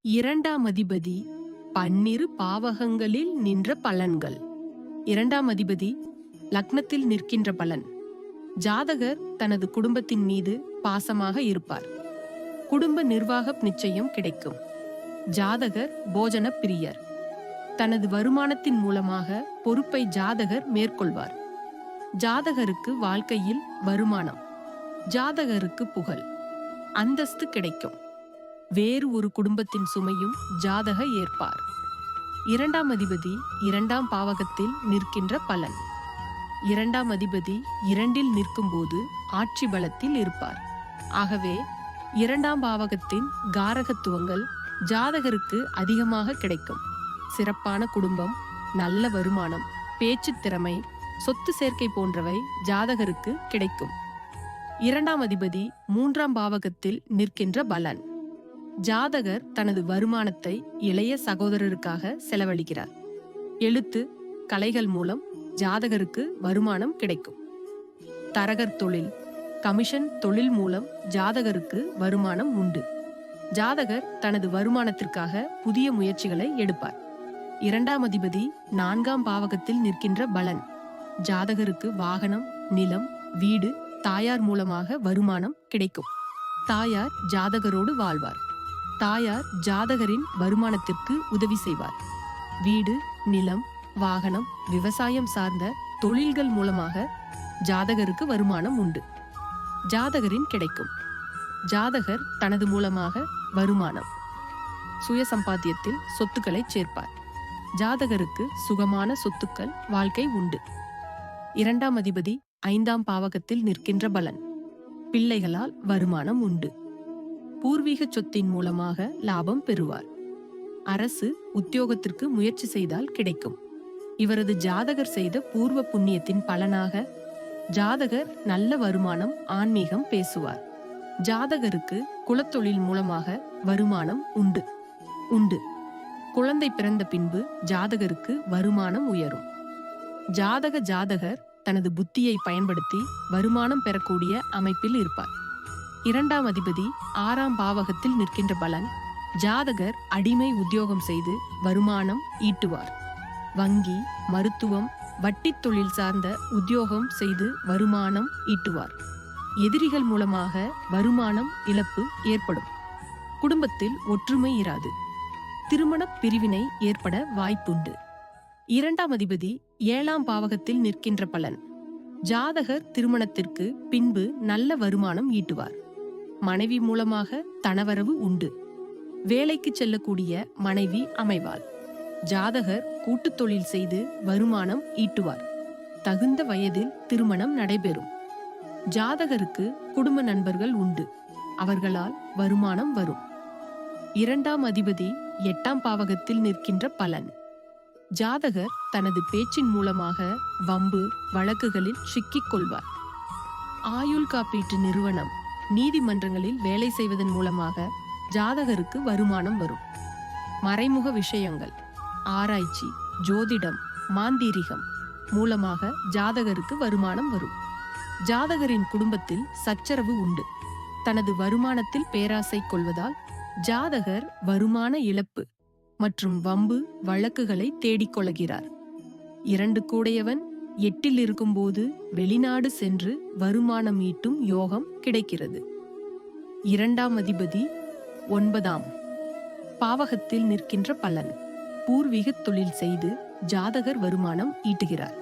இரண்டாம் அதிபதி பன்னிரு பாவகங்களில் நின்ற பலன்கள். இரண்டாம் அதிபதி லக்னத்தில் நிற்கின்ற பலன். ஜாதகர் தனது குடும்பத்தின் மீது பாசமாக இருப்பார். குடும்ப நிர்வாக நிச்சயம் கிடைக்கும். ஜாதகர் போஜன பிரியர். தனது வருமானத்தின் மூலமாக பொறுப்பை ஜாதகர் மேற்கொள்வார். ஜாதகருக்கு வாழ்க்கையில் வருமானம். ஜாதகருக்கு புகழ். அந்தஸ்து கிடைக்கும். வேறு ஒரு குடும்பத்தின் சுமையும் ஜாதக ஏற்பார். இரண்டாம் அதிபதி இரண்டாம் பாவகத்தில் நிற்கின்ற பலன். இரண்டாம் அதிபதி இரண்டில் நிற்கும்போது ஆட்சி பலத்தில் இருப்பார். ஆகவே இரண்டாம் பாவகத்தின் காரகத்துவங்கள் ஜாதகருக்கு அதிகமாக கிடைக்கும். சிறப்பான குடும்பம் நல்ல வருமானம் பேச்சு திறமை சொத்து சேர்க்கை போன்றவை ஜாதகருக்கு கிடைக்கும். இரண்டாம் அதிபதி மூன்றாம் பாவகத்தில் நிற்கின்ற பலன். ஜாதகர் தனது வருமானத்தை இளைய சகோதரருக்காக செலவழிக்கிறார். எழுத்து கலைகள் மூலம் ஜாதகருக்கு வருமானம் கிடைக்கும். தரகர் தொழில் கமிஷன் தொழில் மூலம் ஜாதகருக்கு வருமானம் உண்டு. ஜாதகர் தனது வருமானத்திற்காக புதிய முயற்சிகளை எடுப்பார். இரண்டாம் அதிபதி நான்காம் பாவகத்தில் நிற்கின்ற பலன் ஜாதகருக்கு வாகனம் நிலம் வீடு தாயார் மூலமாக வருமானம் கிடைக்கும். தாயார் ஜாதகரோடு வாழ்வார். தாயார் ஜாதகரின் வருமானத்திற்கு உதவி செய்வார். வீடு நிலம் வாகனம் விவசாயம் சார்ந்த தொழில்கள் மூலமாக ஜாதகருக்கு வருமானம் உண்டு. ஜாதகரின் கிடைக்கும். ஜாதகர் தனது மூலமாக வருமானம். சுய சம்பாத்தியத்தில் சொத்துக்களை சேர்ப்பார். ஜாதகருக்கு சுகமான சொத்துக்கள் வாழ்க்கை உண்டு. இரண்டாம் அதிபதி ஐந்தாம் பாவகத்தில் நிற்கின்ற பலன். பிள்ளைகளால் வருமானம் உண்டு. பூர்வீக சொத்தின் மூலமாக லாபம் பெறுவார். அரசு உத்தியோகத்திற்கு முயற்சி செய்தால் கிடைக்கும். இவரது ஜாதகர் செய்த பூர்வ புண்ணியத்தின் பலனாக ஜாதகர் நல்ல வருமானம் ஆன்மீகம் பேசுவார். ஜாதகருக்கு குலத்தொழில் மூலமாக வருமானம் உண்டு. உண்டு. குழந்தை பிறந்த பின்பு ஜாதகருக்கு வருமானம் உயரும். ஜாதக ஜாதகர் தனது புத்தியை பயன்படுத்தி வருமானம் பெறக்கூடிய அமைப்பில் இருப்பார். இரண்டாம் அதிபதி ஆறாம் பாவகத்தில் நிற்கின்ற பலன் ஜாதகர் அடிமை உத்தியோகம் செய்து வருமானம் ஈட்டுவார். வங்கி மருத்துவம் வட்டித் தொழில் சார்ந்த உத்தியோகம் செய்து வருமானம் ஈட்டுவார். எதிரிகள் மூலமாக வருமானம் இழப்பு ஏற்படும். குடும்பத்தில் ஒற்றுமை இராது. திருமண பிரிவினை ஏற்பட வாய்ப்புண்டு. இரண்டாம் அதிபதி ஏழாம் பாவகத்தில் நிற்கின்ற பலன் ஜாதகர் திருமணத்திற்கு பின்பு நல்ல வருமானம் ஈட்டுவார். மனைவி மூலமாக தனவரவு உண்டு. வேலைக்கு செல்லக்கூடிய மனைவி அமைவாள். ஜாதகர் கூட்டுத் தொழில் செய்து வருமானம் ஈட்டுவார். தகுந்த வயதில் திருமணம் நடைபெறும். ஜாதகருக்கு குடும்ப நண்பர்கள் உண்டு. அவர்களால் வருமானம் வரும். இரண்டாம் அதிபதி எட்டாம் பாவகத்தில் நிற்கின்ற பலன். ஜாதகர் தனது பேச்சின் மூலமாக வம்பு வழக்குகளில் சிக்கிக் கொள்வார். ஆயுள் காப்பீட்டு நிறுவனம் நீதிமன்றங்களில் வேலை செய்வதன் மூலமாக ஜாதகருக்கு வருமானம் வரும். மறைமுக விஷயங்கள் ஆராய்ச்சி ஜோதிடம் மாந்தீரிகம் மூலமாக ஜாதகருக்கு வருமானம் வரும். ஜாதகரின் குடும்பத்தில் சச்சரவு உண்டு. தனது வருமானத்தில் பேராசை கொள்வதால் ஜாதகர் வருமான இழப்பு மற்றும் வம்பு வழக்குகளை தேடிக்கொள்கிறார் இரண்டு கூடையவன் எட்டில் இருக்கும்போது வெளிநாடு சென்று வருமானம் ஈட்டும் யோகம் கிடைக்கிறது. இரண்டாம் அதிபதி ஒன்பதாம். பாவகத்தில் நிற்கின்ற பலன். பூர்வீக தொழில் செய்து ஜாதகர் வருமானம் ஈட்டுகிறார்.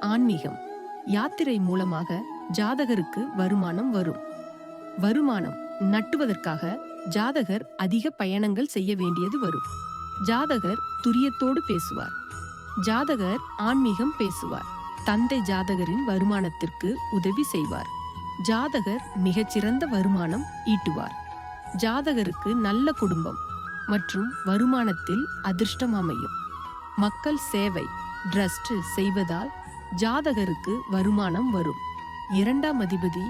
ஆன்மீகம். யாத்திரை மூலமாக ஜாதகருக்கு வருமானம் வரும். வருமானம் நட்டுவதற்காக ஜாதகர் அதிக பயணங்கள் செய்ய வேண்டியது வரும். ஜாதகர் துரியத்தோடு பேசுவார். ஜாதகர் ஆன்மீகம் பேசுவார். தந்தை ஜாதகரின் வருமானத்திற்கு உதவி செய்வார். ஜாதகர் மிகச்சிறந்த வருமானம் ஈட்டுவார். ஜாதகருக்கு நல்ல குடும்பம் மற்றும் வருமானத்தில் அதிர்ஷ்டம் அமையும். மக்கள் சேவை ட்ரஸ்ட் செய்வதால் ஜாதகருக்கு வருமானம் வரும். இரண்டாம் அதிபதி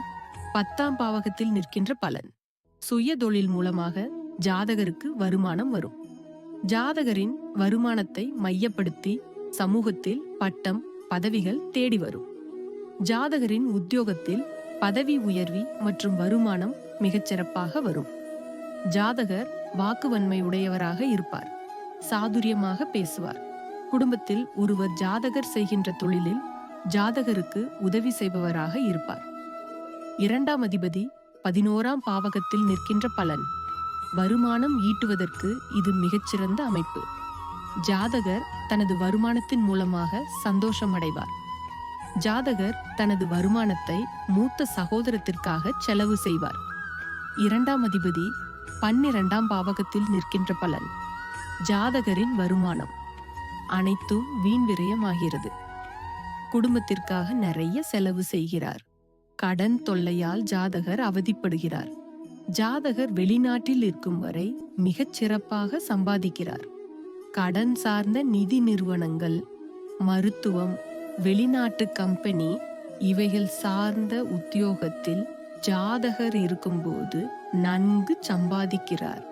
பத்தாம் பாவகத்தில் நிற்கின்ற பலன். சுய தொழில் மூலமாக ஜாதகருக்கு வருமானம் வரும். ஜாதகரின் வருமானத்தை மையப்படுத்தி சமூகத்தில் பட்டம் பதவிகள் தேடி வரும். ஜாதகரின் உத்தியோகத்தில் பதவி உயர்வி மற்றும் வருமானம் மிகச்சிறப்பாக வரும். ஜாதகர் வாக்குவன்மை உடையவராக இருப்பார். சாதுரியமாக பேசுவார். குடும்பத்தில் ஒருவர் ஜாதகர் செய்கின்ற தொழிலில் ஜாதகருக்கு உதவி செய்பவராக இருப்பார். இரண்டாம் அதிபதி பதினோராம் பாவகத்தில் நிற்கின்ற பலன். வருமானம் ஈட்டுவதற்கு இது மிகச்சிறந்த அமைப்பு. ஜாதகர் தனது வருமானத்தின் மூலமாக சந்தோஷம் அடைவார் ஜாதகர் தனது வருமானத்தை மூத்த சகோதரத்திற்காக செலவு செய்வார். இரண்டாம் அதிபதி பன்னிரண்டாம் பாவகத்தில் நிற்கின்ற பலன் ஜாதகரின் வருமானம். அனைத்தும் வீண் விரயமாகிறது. குடும்பத்திற்காக நிறைய செலவு செய்கிறார். கடன் தொல்லையால் ஜாதகர் அவதிப்படுகிறார். ஜாதகர் வெளிநாட்டில் இருக்கும் வரை மிகச் சிறப்பாக சம்பாதிக்கிறார். கடன் சார்ந்த நிதி நிறுவனங்கள் மருத்துவம் வெளிநாட்டு கம்பெனி இவைகள் சார்ந்த உத்தியோகத்தில் ஜாதகர் இருக்கும்போது நன்கு சம்பாதிக்கிறார்.